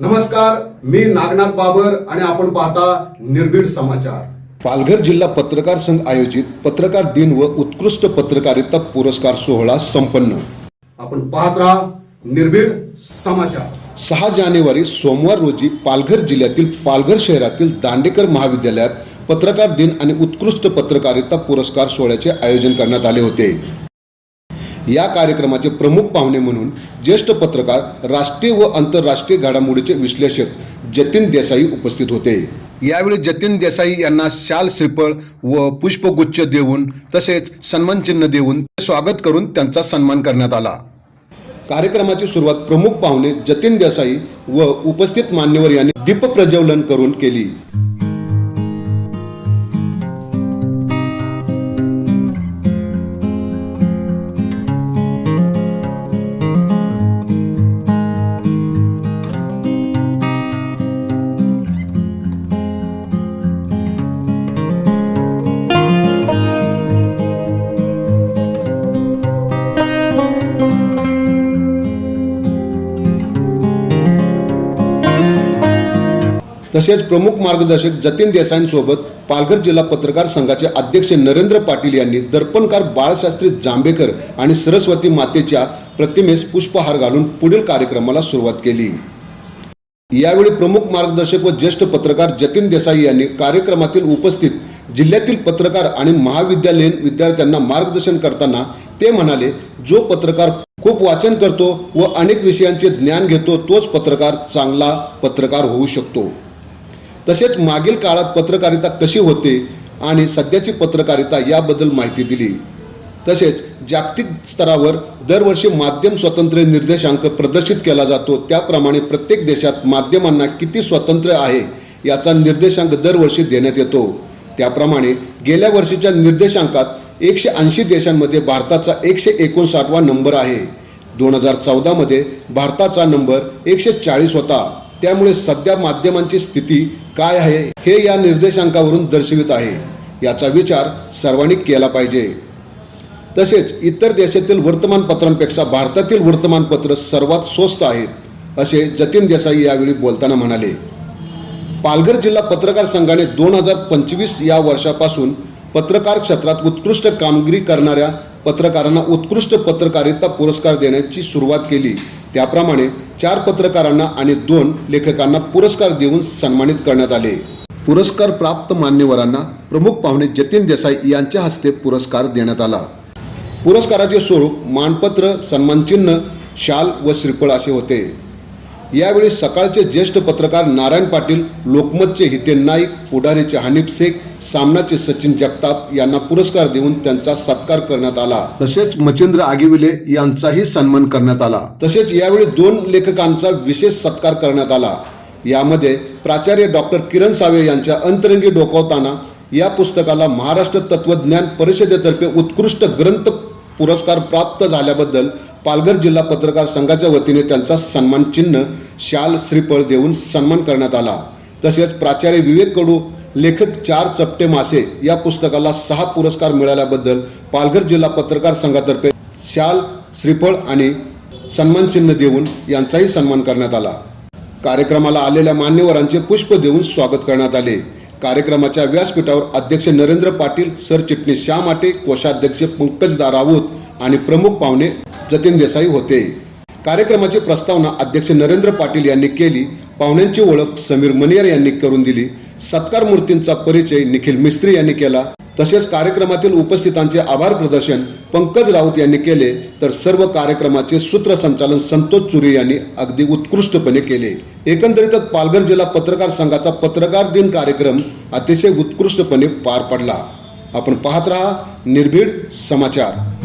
नमस्कार मी नागनाथ बाबर आणि आपण पाहता निर्भीड समाचार. पालघर जिल्हा पत्रकार संघ आयोजित पत्रकार दिन व उत्कृष्ट पत्रकारिता पुरस्कार सोहळा संपन्न. आपण पाहत राहा निर्भीड समाचार. सहा जानेवारी सोमवार रोजी पालघर जिल्ह्यातील पालघर शहरातील दांडेकर महाविद्यालयात पत्रकार दिन आणि उत्कृष्ट पत्रकारिता पुरस्कार सोहळ्याचे आयोजन करण्यात आले होते. या कार्यक्रमाचे प्रमुख पाहुणे म्हणून ज्येष्ठ पत्रकार राष्ट्रीय व आंतरराष्ट्रीय घडामोडीचे विश्लेषक जतीन देसाई उपस्थित होते. यावेळी जतीन देसाई यांना शाल श्रीफळ व पुष्पगुच्छ देऊन तसेच सन्मानचिन्ह देऊन स्वागत करून त्यांचा सन्मान करण्यात आला. कार्यक्रमाची सुरुवात प्रमुख पाहुणे जतीन देसाई व उपस्थित मान्यवर यांनी दीप प्रज्वलन करून केली. तसेच प्रमुख मार्गदर्शक जतीन देसाईंसोबत पालघर जिल्हा पत्रकार संघाचे अध्यक्ष नरेंद्र पाटील यांनी दर्पणकार बाळशास्त्री जांभेकर आणि सरस्वती मातेच्या प्रतिमेस पुष्पहार घालून पुढील कार्यक्रमाला सुरुवात केली. यावेळी प्रमुख मार्गदर्शक व ज्येष्ठ पत्रकार जतीन देसाई यांनी कार्यक्रमातील उपस्थित जिल्ह्यातील पत्रकार आणि महाविद्यालयीन विद्यार्थ्यांना मार्गदर्शन करताना ते म्हणाले जो पत्रकार खूप वाचन करतो व अनेक विषयांचे ज्ञान घेतो तोच पत्रकार चांगला पत्रकार होऊ शकतो. तसेच मागील काळात पत्रकारिता कशी होते आणि सध्याची पत्रकारिता याबद्दल माहिती दिली. तसेच जागतिक स्तरावर दरवर्षी माध्यम स्वातंत्र्य निर्देशांक प्रदर्शित केला जातो. त्याप्रमाणे प्रत्येक देशात माध्यमांना किती स्वातंत्र्य आहे याचा निर्देशांक दरवर्षी देण्यात येतो. त्याप्रमाणे गेल्या वर्षीच्या निर्देशांकात एकशे ऐंशी देशांमध्ये भारताचा एकशे एकोणसाठवा नंबर आहे. दोन हजार चौदामध्ये भारताचा नंबर एकशे चाळीस होता. त्यामुळे सध्या माध्यमांची स्थिती काय आहे हे या निर्देशांकावरून दर्शवित आहे. याचा विचार सर्वांनी केला पाहिजे. तसेच इतर देशातील वर्तमानपत्रांपेक्षा भारतातील वर्तमानपत्र सर्वात स्वस्त आहेत असे जतीन देसाई यावेळी बोलताना म्हणाले. पालघर जिल्हा पत्रकार संघाने दोन हजार पंचवीस या वर्षापासून पत्रकार क्षेत्रात उत्कृष्ट कामगिरी करणाऱ्या पत्रकारांना उत्कृष्ट पत्रकारिता पुरस्कार देण्याची सुरुवात केली. त्याप्रमाणे चार पत्रकारांना आणि दोन लेखकांना पुरस्कार देऊन सन्मानित करण्यात आले. पुरस्कार प्राप्त मान्यवरांना प्रमुख पाहुणे जतीन देसाई यांच्या हस्ते पुरस्कार देण्यात आला. पुरस्काराचे स्वरूप मानपत्र सन्मानचिन्ह शाल व श्रीफळ असे होते. यावेळी सकाळचे ज्येष्ठ पत्रकार नारायण पाटील लोकमतचे हितेन नाईक पुढारीचे हनीफ शेख सामनाचे सचिन जगताप यांना पुरस्कार देऊन त्यांचा सत्कार करण्यात आला. तसेच मच्छिंद्र आगिविले यांचाही सन्मान करण्यात आला. तसेच यावेळी दोन लेखकांचा विशेष सत्कार करण्यात आला. यामध्ये प्राचार्य डॉक्टर किरण सावे यांच्या अंतरंगी डोकावताना या पुस्तकाला महाराष्ट्र तत्वज्ञान परिषदेतर्फे उत्कृष्ट ग्रंथ पुरस्कार प्राप्त झाल्याबद्दल पालघर जिल्हा पत्रकार संघाच्या वतीने त्यांचा सन्मान चिन्ह शाल श्रीफळ देऊन सन्मान करण्यात आला. तसेच प्राचार्य विवेक कडू लेखक चार चपटे मासे या पुस्तकाला सहा पुरस्कार मिळाल्याबद्दल पालघर जिल्हा पत्रकार संघातर्फे शाल श्रीफळ आणि सन्मान चिन्ह देऊन यांचाही सन्मान करण्यात आला. कार्यक्रमाला आलेल्या मान्यवरांचे पुष्प देऊन स्वागत करण्यात आले. कार्यक्रमाच्या व्यासपीठावर अध्यक्ष नरेंद्र पाटील सरचिटणीस श्याम आटे कोषाध्यक्ष पंकज राऊत आणि प्रमुख पाहुणे जतीन देसाई होते. कार्यक्रमाची प्रस्तावना अध्यक्ष नरेंद्र पाटील यांनी केली. पाहुण्यांची ओळख समीर मनियर यांनी करून दिली. सत्कार मूर्तींचा परिचय निखिल मिस्त्री यांनी केला. तसेच कार्यक्रमातील उपस्थितांचे आभार प्रदर्शन पंकज राऊत यांनी केले. तर सर्व कार्यक्रमाचे सूत्रसंचालन संतोष चुरी यांनी अगदी उत्कृष्टपणे केले. एकंदरीतच पालघर जिल्हा पत्रकार संघाचा पत्रकार दिन कार्यक्रम अतिशय उत्कृष्टपणे पार पडला. आपण पाहत रहा निर्भीड समाचार.